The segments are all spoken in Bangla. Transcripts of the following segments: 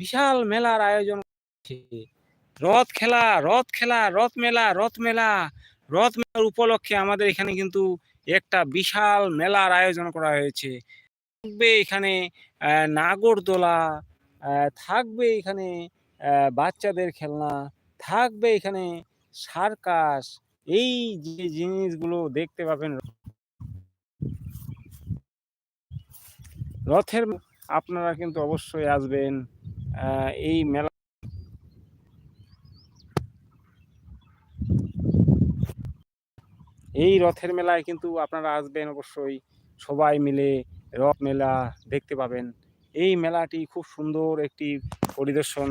বিশাল মেলার আয়োজন রথ খেলা রথ খেলা, রথ মেলা রথ মেলা, রথ মেলার উপলক্ষে আমাদের এখানে কিন্তু একটা বিশাল মেলার আয়োজন করা হয়েছে। থাকবে এখানে নাগরদোলা থাকবে এখানে বাচ্চাদের খেলনা, থাকবে এখানে সার্কাস, এই যে জিনিসগুলো দেখতে পাবেন। রথের আপনারা কিন্তু অবশ্যই আসবেন। এই মেলা এই রথের মেলায় কিন্তু আপনারা আসবেন অবশ্যই। সবাই মিলে রথ মেলা দেখতে পাবেন। এই মেলাটি খুব সুন্দর একটি পরিদর্শন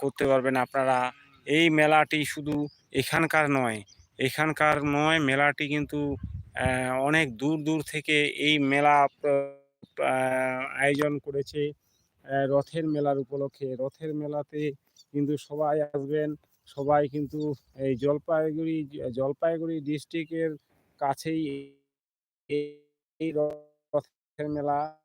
করতে পারবেন আপনারা। এই মেলাটি শুধু এখানকার নয় এখানকার নয় মেলাটি কিন্তু অনেক দূর দূর থেকে এই মেলা আয়োজন করেছে। রথের মেলার উপলক্ষে। রথের মেলাতে কিন্তু সবাই আসবেন। সবাই কিন্তু এই জলপাইগুড়ি জলপাইগুড়ি ডিস্ট্রিক্টের কাছেই এই- রথের মেলা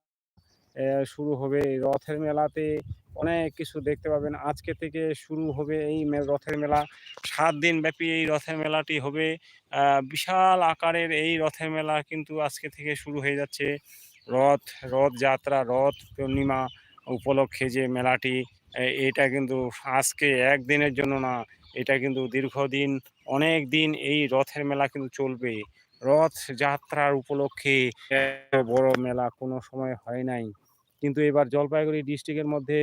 শুরু হবে। রথের মেলাতে অনেক কিছু দেখতে পাবেন। আজকে থেকে শুরু হবে এই রথের মেলা। সাত দিন ব্যাপী এই রথের মেলাটি হবে। বিশাল আকারের এই রথের মেলা কিন্তু আজকে থেকে শুরু হয়ে যাচ্ছে। রথ, রথযাত্রা, রথ পূর্ণিমা উপলক্ষে যে মেলাটি এটা কিন্তু আজকে একদিনের জন্য না, এটা কিন্তু দীর্ঘদিন অনেক দিন এই রথের মেলা কিন্তু চলবে। রথ যাত্রার উপলক্ষে বড় মেলা কোনো সময় হয় নাই। কিন্তু এবার জলপাইগুড়ি ডিস্ট্রিক্টের মধ্যে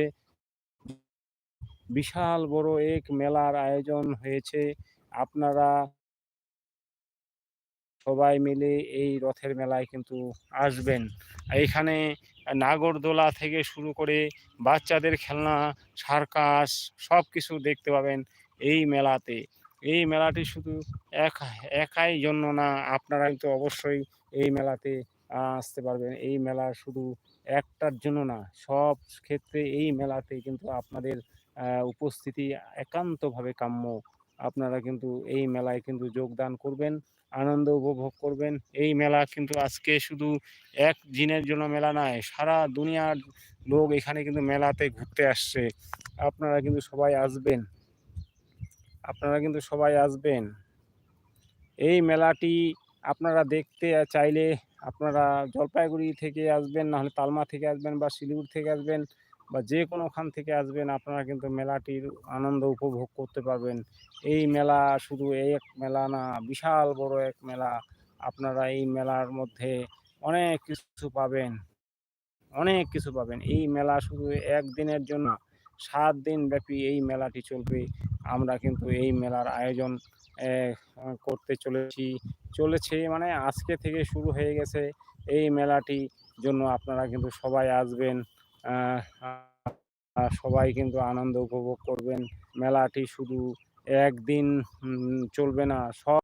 বিশাল বড় এক মেলার আয়োজন হয়েছে। আপনারা সবাই মিলে এই রথের মেলায় কিন্তু আসবেন। এখানে নাগরদোলা থেকে শুরু করে বাচ্চাদের খেলনা, সার্কাস সব কিছু দেখতে পাবেন এই মেলাতে। এই মেলাটি শুধু এক, একাই জন্য না আপনারা কিন্তু অবশ্যই এই মেলাতে আসতে পারবেন। এই মেলা শুধু একটার জন্য না, সব ক্ষেত্রে এই মেলাতে কিন্তু আপনাদের উপস্থিতি একান্তভাবে কাম্য। আপনারা কিন্তু এই মেলায় কিন্তু যোগদান করবেন, আনন্দ উপভোগ করবেন। এই মেলা কিন্তু আজকে শুধু এক দিনের জন্য মেলা নয়, সারা দুনিয়ার লোক এখানে কিন্তু মেলাতে ঘুরতে আসছে। আপনারা কিন্তু সবাই আসবেন। আপনারা কিন্তু সবাই আসবেন। এই মেলাটি আপনারা দেখতে চাইলে আপনারা জলপাইগুড়ি থেকে আসবেন, নাহলে তালমা থেকে আসবেন বা শিলিগুড়ি থেকে আসবেন। বা যে কোনো কোনোখান থেকে আসবেন, আপনারা কিন্তু মেলাটির আনন্দ উপভোগ করতে পারবেন। এই মেলা শুধু এই এক মেলা না, বিশাল বড় এক মেলা। আপনারা এই মেলার মধ্যে অনেক কিছু পাবেন। অনেক কিছু পাবেন। এই মেলা শুধু একদিনের জন্য সাত দিন ব্যাপী এই মেলাটি চলবে। আমরা কিন্তু এই মেলার আয়োজন করতে চলেছি। চলেছে মানে আজকে থেকে শুরু হয়ে গেছে। এই মেলাটি জন্য আপনারা কিন্তু সবাই আসবেন। সবাই কিন্তু আনন্দ উপভোগ করবেন। মেলাটি শুধু একদিন চলবে না সব